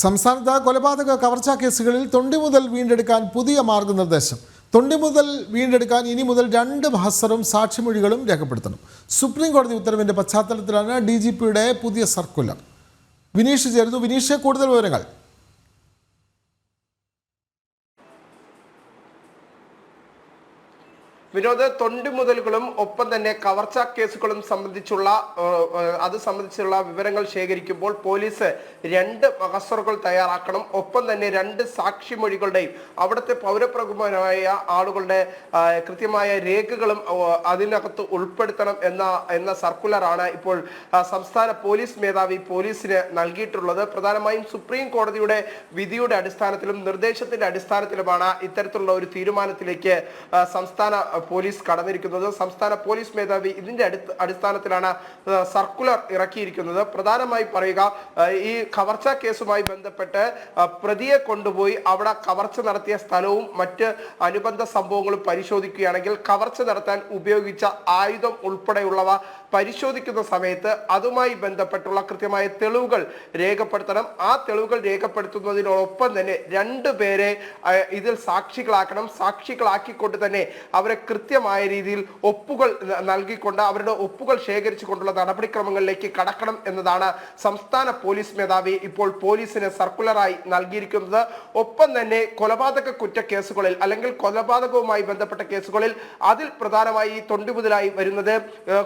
സംസ്ഥാനത്ത് കൊലപാതക കവർച്ചാ കേസുകളിൽ തൊണ്ടി മുതൽ വീണ്ടെടുക്കാൻ പുതിയ മാർഗനിർദ്ദേശം. തൊണ്ടി മുതൽ വീണ്ടെടുക്കാൻ ഇനി മുതൽ രണ്ട് മഹസറും സാക്ഷിമൊഴികളും രേഖപ്പെടുത്തണം. സുപ്രീം കോടതി ഉത്തരവിന്റെ പശ്ചാത്തലത്തിലാണ് ഡി പുതിയ സർക്കുലർ. വിനീഷ് ചേരുന്നു. വിനീഷ് കൂടുതൽ വിവരങ്ങൾ. വിനോദ തൊണ്ടി മുതലുകളും ഒപ്പം തന്നെ കവർച്ചാ കേസുകളും സംബന്ധിച്ചുള്ള അത് സംബന്ധിച്ചുള്ള വിവരങ്ങൾ ശേഖരിക്കുമ്പോൾ പോലീസ് രണ്ട് മഹസറുകൾ തയ്യാറാക്കണം. ഒപ്പം തന്നെ രണ്ട് സാക്ഷിമൊഴികളുടെയും അവിടുത്തെ പൗരപ്രമുഖമായ ആളുകളുടെ കൃത്യമായ രേഖകളും അതിനകത്ത് ഉൾപ്പെടുത്തണം എന്ന എന്ന സർക്കുലറാണ് ഇപ്പോൾ സംസ്ഥാന പോലീസ് മേധാവി പോലീസിന് നൽകിയിട്ടുള്ളത്. പ്രധാനമായും സുപ്രീം കോടതിയുടെ വിധിയുടെ അടിസ്ഥാനത്തിലും നിർദ്ദേശത്തിന്റെ അടിസ്ഥാനത്തിലുമാണ് ഇത്തരത്തിലുള്ള ഒരു തീരുമാനത്തിലേക്ക് സംസ്ഥാന പോലീസ് കടന്നിരിക്കുന്നത്. സംസ്ഥാന പോലീസ് മേധാവി ഇതിന്റെ അടിസ്ഥാനത്തിലാണ് സർക്കുലർ ഇറക്കിയിരിക്കുന്നത്. പ്രധാനമായി പറയുക ഈ കവർച്ച കേസുമായി ബന്ധപ്പെട്ട് പ്രതിയെ കൊണ്ടുപോയി അവിടെ കവർച്ച നടത്തിയ സ്ഥലവും മറ്റ് അനുബന്ധ സംഭവങ്ങളും പരിശോധിക്കുകയാണെങ്കിൽ കവർച്ച നടത്താൻ ഉപയോഗിച്ച ആയുധം ഉൾപ്പെടെയുള്ളവ പരിശോധിക്കുന്ന സമയത്ത് അതുമായി ബന്ധപ്പെട്ടുള്ള കൃത്യമായ തെളിവുകൾ രേഖപ്പെടുത്തണം. ആ തെളിവുകൾ രേഖപ്പെടുത്തുന്നതിനോടൊപ്പം തന്നെ രണ്ടു പേരെ ഇതിൽ സാക്ഷികളാക്കണം. സാക്ഷികളാക്കിക്കൊണ്ട് തന്നെ അവരെ കൃത്യമായ രീതിയിൽ ഒപ്പുകൾ നൽകിക്കൊണ്ട് അവരുടെ ഒപ്പുകൾ ശേഖരിച്ചുകൊണ്ടുള്ള നടപടിക്രമങ്ങളിലേക്ക് കടക്കണം എന്നതാണ് സംസ്ഥാന പോലീസ് മേധാവി ഇപ്പോൾ പോലീസിന് സർക്കുലറായി നൽകിയിരിക്കുന്നത്. ഒപ്പം തന്നെ കൊലപാതക കുറ്റ കേസുകളിൽ അല്ലെങ്കിൽ കൊലപാതകവുമായി ബന്ധപ്പെട്ട കേസുകളിൽ അതിൽ പ്രധാനമായി തൊണ്ടുമുതലായി വരുന്നത്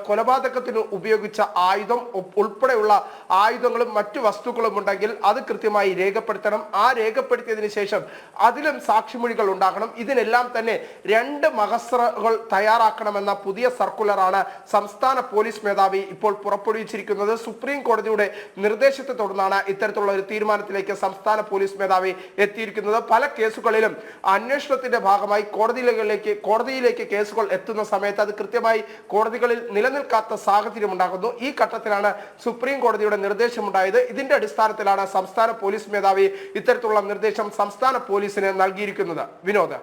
കൊലപാതകത്തിന് ഉപയോഗിച്ച ആയുധം ഉൾപ്പെടെയുള്ള ആയുധങ്ങളും മറ്റു വസ്തുക്കളും ഉണ്ടെങ്കിൽ അത് കൃത്യമായി രേഖപ്പെടുത്തണം. ആ രേഖപ്പെടുത്തിയതിനു ശേഷം അതിലും സാക്ഷിമൊഴികൾ ഉണ്ടാകണം. ഇതിനെല്ലാം തന്നെ രണ്ട് മഹസറുകൾ തയ്യാറാക്കണമെന്ന പുതിയ സർക്കുലറാണ് സംസ്ഥാന പോലീസ് മേധാവി ഇപ്പോൾ പുറപ്പെടുവിച്ചിരിക്കുന്നത്. സുപ്രീം കോടതിയുടെ നിർദ്ദേശത്തെ തുടർന്നാണ് ഇത്തരത്തിലുള്ള ഒരു തീരുമാനത്തിലേക്ക് സംസ്ഥാന പോലീസ് മേധാവി എത്തിയിരിക്കുന്നത്. പല കേസുകളിലും അന്വേഷണത്തിന്റെ ഭാഗമായി കോടതികളിലേക്ക് കോടതിയിലേക്ക് കേസുകൾ എത്തുന്ന സമയത്ത് അത് കൃത്യമായി കോടതികളിൽ നിലനിൽക്കാത്ത സാഹചര്യം ഉണ്ടാകുന്നു. ഈ ഘട്ടത്തിലാണ് സുപ്രീം കോടതിയുടെ നിർദ്ദേശം നിർദ്ദേശമുണ്ടായത്. ഇതിന്റെ അടിസ്ഥാനത്തിലാണ് സംസ്ഥാന പോലീസ് മേധാവി ഇത്തരത്തിലുള്ള നിർദ്ദേശം സംസ്ഥാന പോലീസിന് നൽകിയിരിക്കുന്നത്. വിനോദ്.